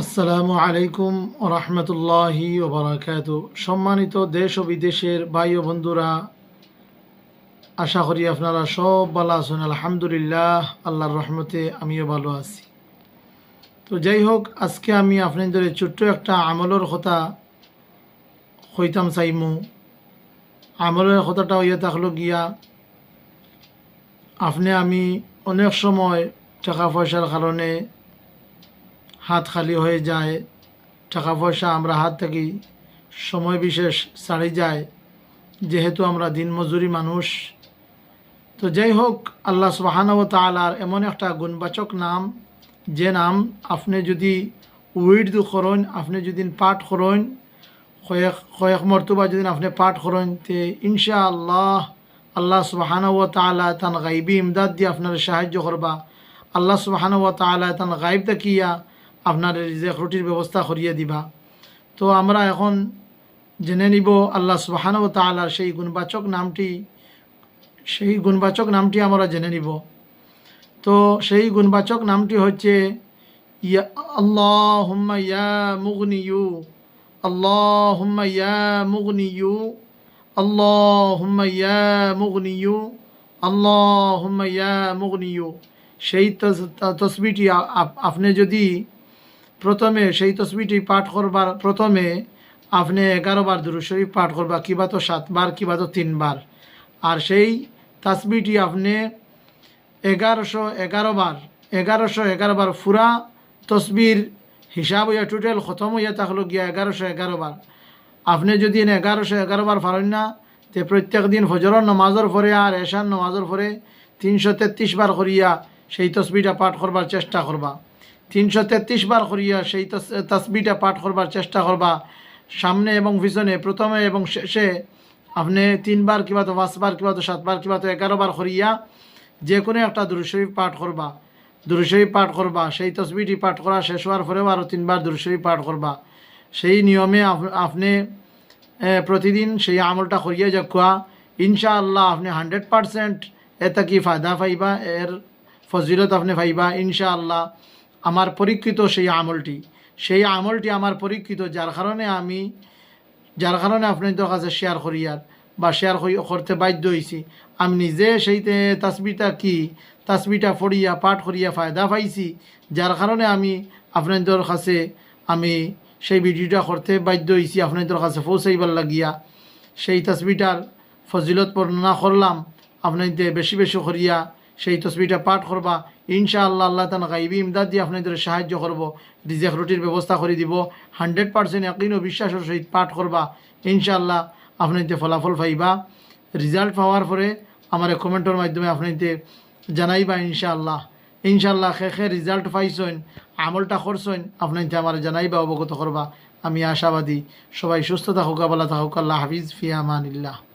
আসসালামু আলাইকুম রহমতুল্লাহি ওবরাকাত সম্মানিত দেশ ও বিদেশের ভাই ও বন্ধুরা, আশা করি আপনারা সব ভালো আছেন, আলহামদুলিল্লাহ, আল্লাহর রহমতে আমিও ভালো আছি। তো যাই হোক, আজকে আমি আপনাদের ছোট্ট একটা আমলের কথা হইতাম চাইমু। আমলের কথাটা হইয়া থাকল গিয়া, আপনি আমি অনেক সময় টাকা পয়সার কারণে হাত খালি হয়ে যায় টাকা পয়সা আমরা হাত থেকে, সময় বিশেষ ছাড়ি যায়, যেহেতু আমরা দিনমজুরি মানুষ। তো যাই হোক, আল্লাহ সুবাহানব তালার এমন একটা গুণবাচক নাম, যে নাম আপনি যদি উইড করেন, আপনি যদি পাঠ করেন, কয়েক কয়েক মর্তবা যদি আপনি পাঠ করেন, তে ইনশা আল্লাহ আল্লাহ সুবাহানব তালা তান গাইবি ইমদাদ দিয়ে আপনার সাহায্য করবা। আল্লাহ সুবাহানব তালা তান গাইব দেখিয়া আপনার রিজেক রুটির ব্যবস্থা করিয়ে দিবা। তো আমরা এখন জেনে নিব আল্লাহ সুবাহানব তালার সেই গুণবাচক নামটি, সেই গুণবাচক নামটি আমরা জেনে নিব। তো সেই গুণবাচক নামটি হচ্ছে, ইয়া আল্লাহ হুম্মা ইয়া মুগনিয়ু আল্লাহ হুম্মা ইয়া মুগনিয়ু আল্লাহ হুম্মা ইয়া মুগনিয়ু আল্লাহ হুম্মা ইয়া মুগনিয়ু। সেই তসবিটি আপনি যদি প্রথমে সেই তসবিটি পাঠ করবার, প্রথমে আপনি এগারো বার দুরুশরীফ পাঠ করবা, কিবা তো সাতবার কিবা তো তিনবার আর সেই তাসবিটি আপনি এগারোশো এগারো বার, এগারোশো এগারো বার ফুরা তসবির হিসাব হইয়া টোটাল খতম হইয়া থাকল গিয়া এগারোশো এগারো বার। আপনি যদি এগারোশো এগারো বার পারেন না, তে প্রত্যেক দিন ফজরের নমাজর পরে আর এশার নমাজর পরে তিনশো তেত্রিশ বার করিয়া সেই তসবিটা পাঠ করবার চেষ্টা করবা। তিনশো তেত্রিশ বার করিয়া সেই তসবিটা পাঠ করবার চেষ্টা করবা। সামনে এবং পিছনে, প্রথমে এবং শেষে আপনি তিনবার কিবা তো পাঁচবার কিবা তো সাতবার কিবা তো এগারো বার করিয়া যে কোনো একটা দুরুশরীফ পাঠ করবা। দুরুশরীফ পাঠ করবা, সেই তসবিটি পাঠ করা শেষ হওয়ার পরেও আরও তিনবার দুরুশরীফ পাঠ করবা। সেই নিয়মে আপনি প্রতিদিন সেই আমলটা করিয়া যাকুয়া ইনশাআল্লাহ আপনি হান্ড্রেড পারসেন্ট এটা কি ফায়দা পাইবা, এর ফজিলত আপনি পাইবা ইনশাআল্লাহ। আমার পরীক্ষিত সেই আমলটি। সেই আমলটি আমার পরীক্ষিত, যার কারণে আমি, যার কারণে আপনাদের কাছে শেয়ার করিয়ার বা শেয়ার করতে বাধ্য হয়েছি আমি নিজে সেই তাসবিটা কি তাসবিটা পড়িয়া, পাঠ করিয়া ফায়দা পাইছি, যার কারণে আমি আপনাদের কাছে, আমি সেই ভিডিওটা করতে বাধ্য হয়েছি আপনাদের কাছে পৌঁছাইবার লাগিয়া। সেই তাসবিটার ফজিলত বর্ণনা করলাম, আপনাদের বেশি বেশি করিয়া সেই তসবিটা পাঠ করবা। ইনশাআল্লাহ আল্লাহ তান গাইবি ইমদাদ দিয়ে আপনাদের সাহায্য করব। রিজেক রুটির ব্যবস্থা করে দিব। হান্ড্রেড পার্সেন্ট একদিন বিশ্বাসের সহিত পাঠ করবা। ইনশাআল্লাহ আপনাদের ফলাফল পাইবা। রেজাল্ট পাওয়ার পরে আমার কমেন্টের মাধ্যমে আপনাদের জানাইবা ইনশাআল্লাহ। ইনশাআল্লাহ খে রেজাল্ট পাইছেন, আমলটা করছেন, আপনাদের আমার জানাইবা, অবগত করবা। আমি আশাবাদী। সবাই সুস্থ থাকুক আবাল্লা থাকুক। আল্লাহ হাফিজ। ফিয়া আমানিল্লাহ।